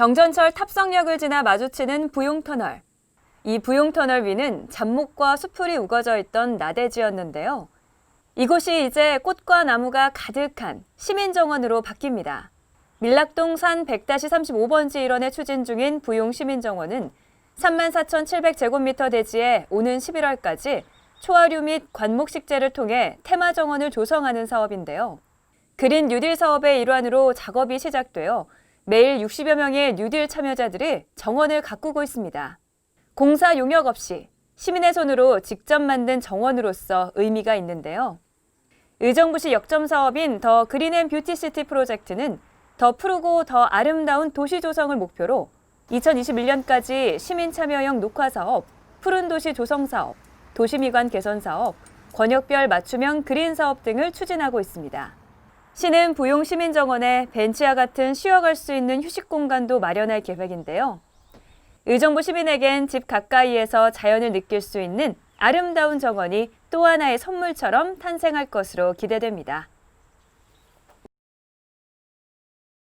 경전철 탑성역을 지나 마주치는 부용터널. 이 부용터널 위는 잡목과 수풀이 우거져 있던 나대지였는데요. 이곳이 이제 꽃과 나무가 가득한 시민정원으로 바뀝니다. 밀락동 산 100-35번지 일원에 추진 중인 부용 시민정원은 34,700제곱미터 대지에 오는 11월까지 초하류 및 관목식재를 통해 테마 정원을 조성하는 사업인데요. 그린 뉴딜 사업의 일환으로 작업이 시작되어 매일 60여 명의 뉴딜 참여자들이 정원을 가꾸고 있습니다. 공사 용역 없이 시민의 손으로 직접 만든 정원으로서 의미가 있는데요. 의정부시 역점 사업인 더 그린 앤 뷰티 시티 프로젝트는 더 푸르고 더 아름다운 도시 조성을 목표로 2021년까지 시민 참여형 녹화 사업, 푸른 도시 조성 사업, 도시미관 개선 사업, 권역별 맞춤형 그린 사업 등을 추진하고 있습니다. 시는 부용 시민정원에 벤치와 같은 쉬어갈 수 있는 휴식 공간도 마련할 계획인데요. 의정부 시민에겐 집 가까이에서 자연을 느낄 수 있는 아름다운 정원이 또 하나의 선물처럼 탄생할 것으로 기대됩니다.